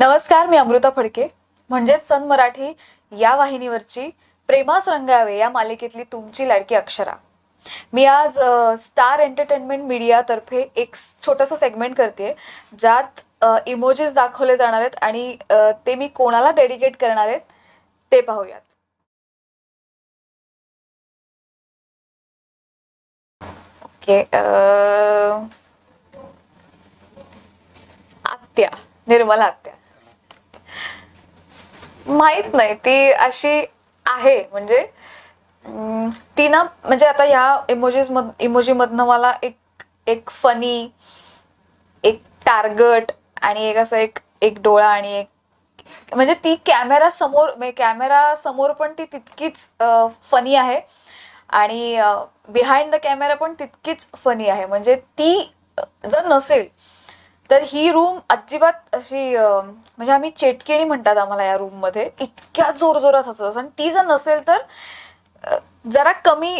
नमस्कार मी अमृता फडके. म्हणजेच सन मराठी या वाहिनीवरची प्रेमास रंगावे या मालिकेतली तुमची लाडकी अक्षरा. मी आज स्टार एंटरटेनमेंट मीडियातर्फे एक छोटंसं सेगमेंट करते ज्यात इमोजीस दाखवले जाणार आहेत आणि ते मी कोणाला डेडिकेट करणार आहेत ते पाहूयात. ओके आत्या निर्मला आत्या. माहीत नाही. ती अशी आहे. म्हणजे ती ना म्हणजे आता ह्या इमोजीज मध इमोजी मधनं मला एक एक फनी एक टार्गट आणि एक असं एक एक डोळा आणि एक म्हणजे ती कॅमेरा समोर म्हणजे कॅमेरा समोर पण ती तितकीच फनी आहे. आणि बिहाइंड द कॅमेरा पण तितकीच फनी आहे. म्हणजे ती जर नसेल तर ही रूम अजिबात अशी म्हणजे आम्ही चेटकेणी म्हणतात आम्हाला या रूममध्ये. इतक्या जोरजोरात हसत असं आणि ती जर नसेल तर जरा कमी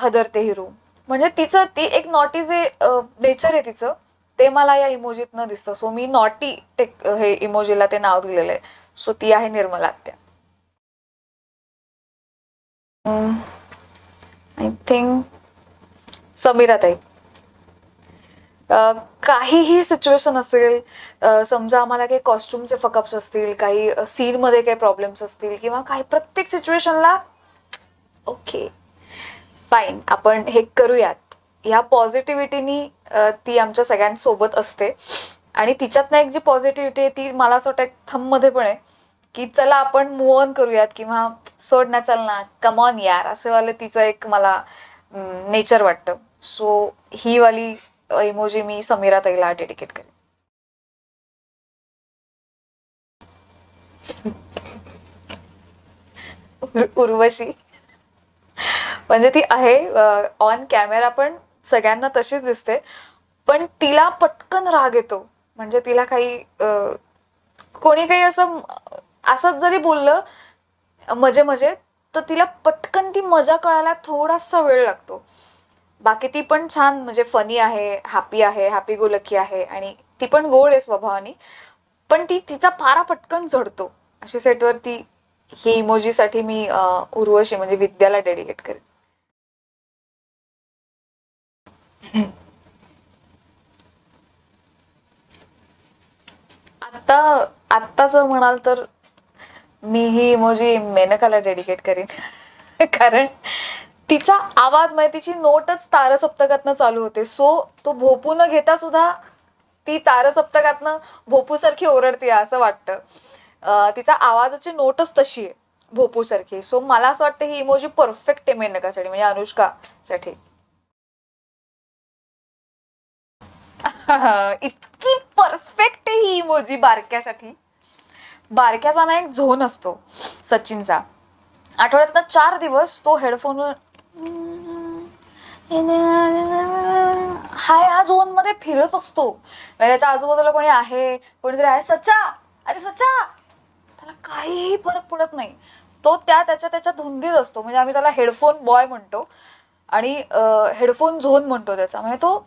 हदरते ही रूम म्हणजे तिचं ती एक नॉटी जे नेचर आहे तिचं ते मला या इमोजीतनं दिसतं. सो मी नॉटी टेक हे इमोजीला ते नाव दिलेलं आहे. सो ती आहे निर्मला आत्या. आय थिंक समीरा ताई काहीही सिच्युएशन असेल समजा आम्हाला काही कॉस्ट्युमचे फकअप्स असतील काही सीनमध्ये काही प्रॉब्लेम्स असतील किंवा काही प्रत्येक सिच्युएशनला ओके फाईन आपण हे करूयात. ह्या पॉझिटिव्हिटीनी ती आमच्या सगळ्यांसोबत असते. आणि तिच्यातनं एक जी पॉझिटिव्हिटी आहे ती मला असं वाटतं एक थंबमध्ये पण आहे की चला आपण मूव ऑन करूयात किंवा सोड ना चल ना कमॉन यार असं वालं तिचं एक मला नेचर वाटतं. सो ही वाली इमोजी मी समीरा ताईला डेडिकेट करेन. उर- उर्वशी. म्हणजे ती आहे ऑन कॅमेरा पण सगळ्यांना तशीच दिसते पण तिला पटकन राग येतो. म्हणजे तिला काही कोणी काही असं असंच जरी बोललं मजे मजे तर तिला पटकन ती मजा कळायला थोडासा वेळ लागतो. बाकी ती पण छान म्हणजे फनी आहे हॅपी आहे हॅपी गो लकी आहे आणि ती पण गोड आहे स्वभावाने. पण ती तिचा पारा पटकन झडतो. अशी सेटवर ती ही इमोजीसाठी मी उर्वशी म्हणजे विद्याला डेडिकेट करेन. आत्ता आत्ताचं म्हणाल तर मी ही इमोजी मेनकाला डेडिकेट करीन. कारण तिचा आवाज म्हणजे तिची नोटच तारसप्तकातनं चालू होते. सो तो भोपू न घेता सुद्धा ती तारसप्तकातनं भोपूसारखी ओरडते असं वाटतं. तिचा आवाजाची नोटच तशी आहे भोपूसारखी. सो मला असं वाटतं ही इमोजी परफेक्ट आहे मेनकासाठी म्हणजे अनुष्कासाठी. इतकी परफेक्ट आहे ही इमोजी बारक्यासाठी. बारक्याचा ना एक झोन असतो सचिनचा. आठवड्यातनं चार दिवस तो हेडफोन हा या झोनमध्ये फिरत असतो. म्हणजे त्याच्या आजूबाजूला कोणी आहे कोणीतरी आहे? सच्चा! अरे सच्चा! त्याला काहीही फरक पडत नाही. तो त्या त्याच्या त्याच्या धुंदीत असतो. म्हणजे आम्ही त्याला हेडफोन बॉय म्हणतो. आणि हेडफोन झोन म्हणतो त्याचा. म्हणजे तो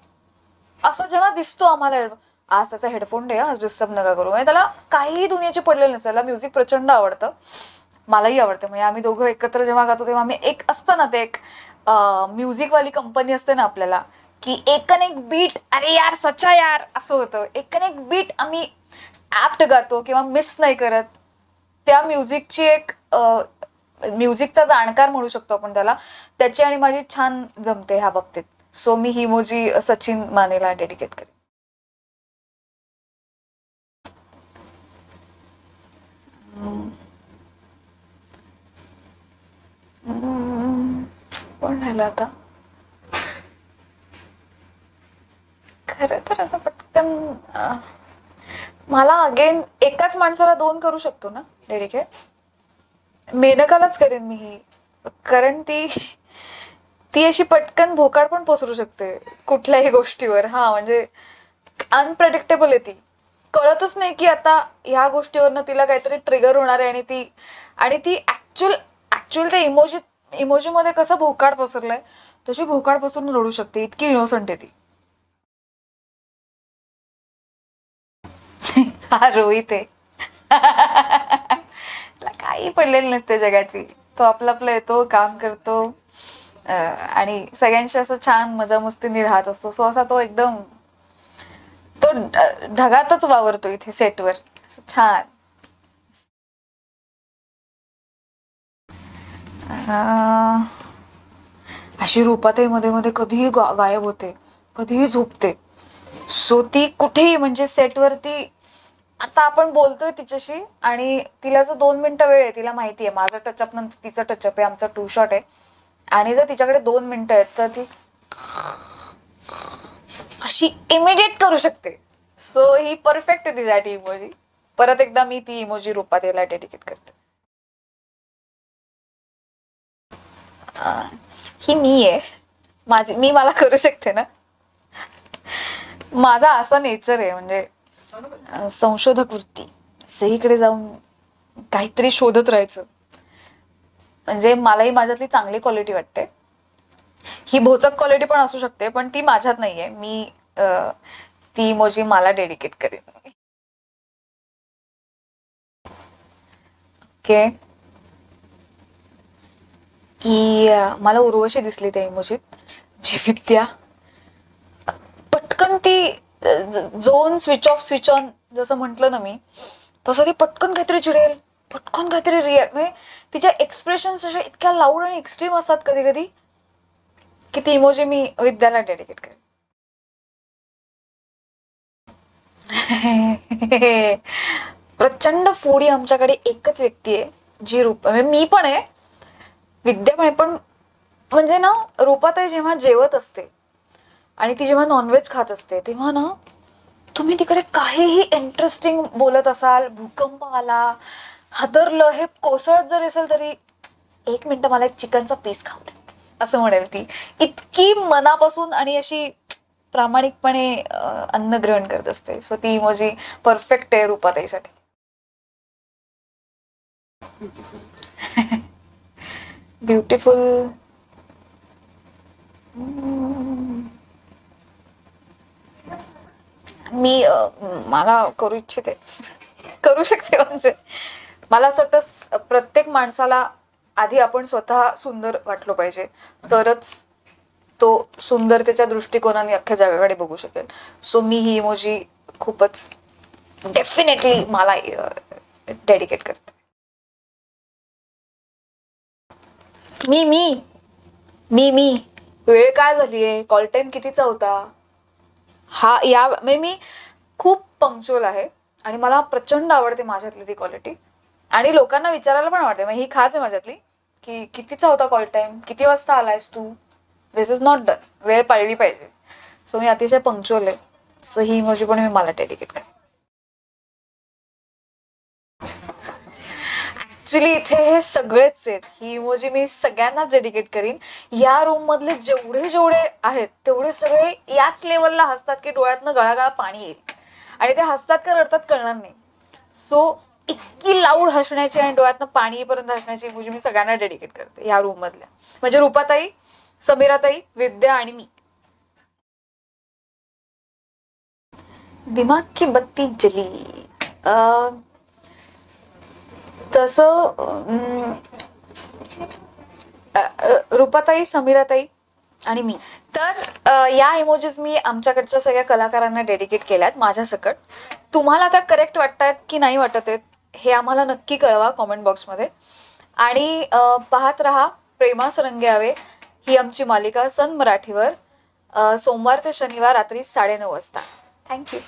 असं जेव्हा दिसतो आम्हाला आज त्याचा हेडफोन डे आज डिस्टर्ब नका करू. म्हणजे त्याला काहीही दुनियाचे पडलेलं नसतं. त्याला म्युझिक प्रचंड आवडतं. मलाही आवडतं. म्हणजे आम्ही दोघं एकत्र जेव्हा गातो तेव्हा आम्ही एक असतं ना ते एक म्युझिकवाली कंपनी असते ना आपल्याला की एकन एक बीट अरे यार सच्चा यार असं होतं. एकन एक बीट आम्ही ऍप्ट गातो किंवा मिस नाही करत. त्या म्युझिकची एक म्युझिकचा जाणकार म्हणू शकतो आपण त्याला. त्याची आणि माझी छान जमते ह्या बाबतीत. सो मी ही मोजी सचिन मानेला डेडिकेट करेन. हम्म. कोण राहिलं आता. खरं तर असं पटकन मला अगेन एकाच माणसाला दोन करू शकतो ना डेडिकेट मेनकालाच करेन मी ही. कारण ती ती अशी पटकन भोकाड पण पसरू शकते कुठल्याही गोष्टीवर. हा म्हणजे अनप्रेडिक्टेबल आहे ती. कळतच नाही की आता ह्या गोष्टीवरनं तिला काहीतरी ट्रिगर होणार आहे आणि ती आणि ती ऍक्च्युअल ऍक्च्युअल त्या इमोजीत इमोजीमध्ये कसं भोकाड पसरलंय तशी भोकाड पसरून रडू शकते. इतकी इनोसंट आहे ती. हा रोहित आहे. काही पडलेली नसते जगाची. तो आपला आपलं येतो काम करतो. आणि सगळ्यांशी असं छान मजा मस्तीने राहत असतो. सो असा तो एकदम तो ढगातच वावरतो इथे सेटवर छान. अशी रूपाताई मध्ये मध्ये कधीही गा- गायब होते. कधीही झोपते. सो ती कुठेही म्हणजे सेटवरती आता आपण बोलतोय तिच्याशी आणि तिला जर दोन मिनिटं वेळ आहे तिला माहिती आहे. माझं टचअप नंतर तिचं टचअप आहे आमचा टू शॉट आहे. आणि जर तिच्याकडे दोन मिनिटं आहेत तर ती अशी इमिडिएट करू शकते. सो ही परफेक्ट आहे तिच्यासाठी इमोजी परत एकदा मी ती इमोजी रूपात याला डेडिकेट करते. अं, ही मी आहे. माझी मी मला करू शकते ना? माझा असा नेचर आहे म्हणजे अं, संशोधक वृत्ती. सहीकडे जाऊन काहीतरी शोधत राहायचं. म्हणजे मलाही माझ्यातली चांगली क्वालिटी वाटते. ही भोचक क्वालिटी पण असू शकते पण ती माझ्यात नाहीये. मी अं, ती इमोजी मला डेडिकेट करेन. ओके की मला उर्वशी दिसली त्या इमोजीत जी म्हणजे विद्या पटकन ती zone switch off switch on जसं म्हटलं ना मी तसं ती पटकन काहीतरी चिडेल पटकन काहीतरी रिॲक्ट म्हणजे तिच्या एक्सप्रेशन्स अशा इतक्या लाऊड आणि एक्स्ट्रीम असतात कधी कधी की ती इमोजी मी विद्याला डेडिकेट करेन. प्रचंड फूडी आमच्याकडे एकच व्यक्ती आहे जी रूप म्हणजे मी पण आहे विद्यापणे पण म्हणजे ना रूपाताई जेव्हा जेवत असते आणि ती जेव्हा नॉनव्हेज खात असते तेव्हा ना तुम्ही तिकडे काहीही इंटरेस्टिंग बोलत असाल भूकंप आला हादरलं हे कोसळत जरी असेल तरी एक मिनटं मला एक चिकनचा पीस खाऊ देत असं म्हणेल ती. इतकी मनापासून आणि अशी प्रामाणिकपणे अन्न ग्रहण करत असते. सो ती इमोजी परफेक्ट आहे रूपाताईसाठी. ब्युटिफुल मी मला करू इच्छिते. करू शकते म्हणजे. मला असं वाटतं प्रत्येक माणसाला आधी आपण स्वतः सुंदर वाटलो पाहिजे. तरच तो सुंदरतेच्या दृष्टिकोनाने अख्ख्या जगाकडे बघू शकेल. सो मी ही इमोजी खूपच डेफिनेटली मला डेडिकेट करते. मी मी. मी मी. वेळ काय झाली आहे कॉल टाइम कितीचा होता? हा या म्हणजे मी खूप पंक्च्युअल आहे आणि मला प्रचंड आवडते माझ्यातली ती क्वालिटी आणि लोकांना विचारायला पण आवडते. म्हणजे ही खाच आहे माझ्यातली की कितीचा होता कॉल टाइम किती वाजता आलायस तू? दिस इज नॉट डन वेळ पाळली पाहिजे. सो मी अतिशय पंक्च्युअल आहे. सो ही इमोजी पण मी मला डेडिकेट करेन ॲक्च्युली इथे हे सगळेच आहेत. ही इमोजी मी सगळ्यांना डेडिकेट करीन. या रूम मधले जेवढे जेवढे आहेत तेवढे सगळे याच लेवलला हसतात की डोळ्यातनं गळागळा पाणी येईल. आणि ते हसतात का रडतात कळणार नाही. सो इतकी लाऊड हसण्याची आणि डोळ्यातनं पाणी येईपर्यंत हसण्याची इमोजी मी सगळ्यांना डेडिकेट करते या रूम मधल्या. म्हणजे रूपाताई समीराताई विद्या आणि मी. दिमाग की बत्ती जली. तसं रूपाताई समीराताई आणि मी. तर या इमोजीज मी आमच्याकडच्या सगळ्या कलाकारांना डेडिकेट केल्यात माझ्या सकट तुम्हाला त्या करेक्ट वाटतायत की नाही वाटत आहेत हे आम्हाला नक्की कळवा कॉमेंट बॉक्समध्ये आणि पाहत रहा प्रेमास रंगे यावे ही आमची मालिका सन मराठीवर सोमवार ते शनिवार रात्री साडेनऊ वाजता. थँक्यू